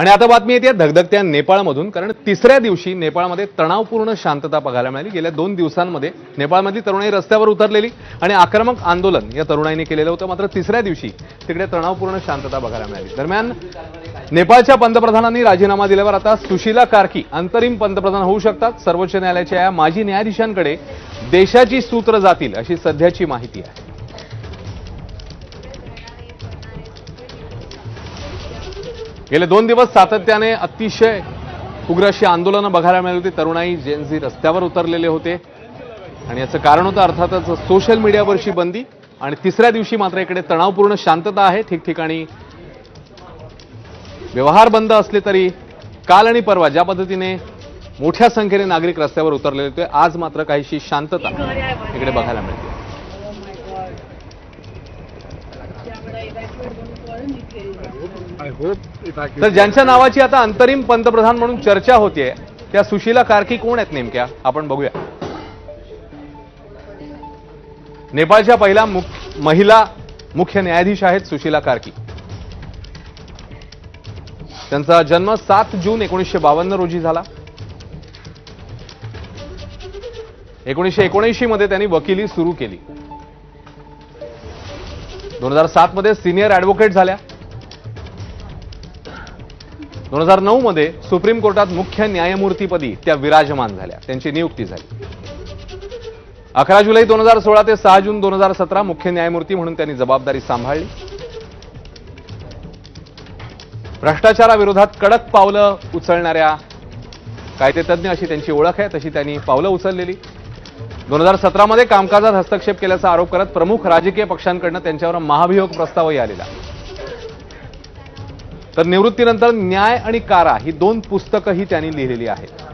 आणि आता बातमी येते धगधगत्या नेपाळमधून कारण तिसऱ्या दिवशी नेपाळमध्ये तणावपूर्ण शांतता बघायला मिळाली. गेल्या दोन दिवसांमध्ये नेपाळमधली तरुणाई रस्त्यावर उतरलेली आणि आक्रमक आंदोलन या तरुणाईने केलेलं होतं. मात्र तिसऱ्या दिवशी तिकडे तणावपूर्ण शांतता बघायला मिळाली. दरम्यान नेपाळच्या पंतप्रधानांनी राजीनामा दिल्यावर आता सुशीला कार्की अंतरिम पंतप्रधान होऊ शकतात. सर्वोच्च न्यायालयाच्या या माजी न्यायाधीशांकडे देशाची सूत्र जातील अशी सध्याची माहिती आहे. गेले दोन दिवस सातत्याने अतिशय उग्र अशी आंदोलनं बघायला मिळाली होती. तरुणाई जेनझी रस्त्यावर उतरलेले होते. आणि याचं कारण होतं अर्थातच सोशल मीडियावरची बंदी. आणि तिसऱ्या दिवशी मात्र इकडे तणावपूर्ण शांतता आहे. ठिकठिकाणी व्यवहार बंद असले तरी काल आणि परवा ज्या पद्धतीने मोठ्या संख्येने नागरिक रस्त्यावर उतरलेले होते आज मात्र काहीशी शांतता इकडे बघायला मिळते. तर ज्यांच्या नावाची आता अंतरिम पंतप्रधान म्हणून चर्चा होतीये त्या सुशीला कार्की कोण आहेत नेमक्या? आपण बघूया. नेपाळच्या पहिल्या मुख- महिला मुख्य न्यायाधीश आहेत सुशीला कार्की. त्यांचा जन्म सात जून एकोणीसशे बावन्न रोजी झाला. एकोणीसशे एकोणऐंशी मध्ये त्यांनी वकिली सुरू केली. दोन हजार सात मध्ये सिनियर ऍडव्होकेट झाल्या. दोन हजार नऊ मध्ये सुप्रीम कोर्टात मुख्य न्यायमूर्तीपदी त्या विराजमान झाल्या. त्यांची नियुक्ती झाली. अकरा जुलै दोन हजार सोळा ते सहा जून दोन हजार सतरा मुख्य न्यायमूर्ती म्हणून त्यांनी जबाबदारी सांभाळली. भ्रष्टाचाराविरोधात कडक पावलं उचलणाऱ्या कायदेतज्ञ अशी त्यांची ओळख आहे तशी त्यांनी पावलं उचललेली. दोन हजार सतरामध्ये कामकाजात हस्तक्षेप केल्याचा आरोप करत प्रमुख राजकीय पक्षांकडनं त्यांच्यावर महाभियोग प्रस्तावही आलेला. तर निवृत्तीनंतर न्याय आणि कारा ही दोन पुस्तकंही त्यांनी लिहिलेली आहेत.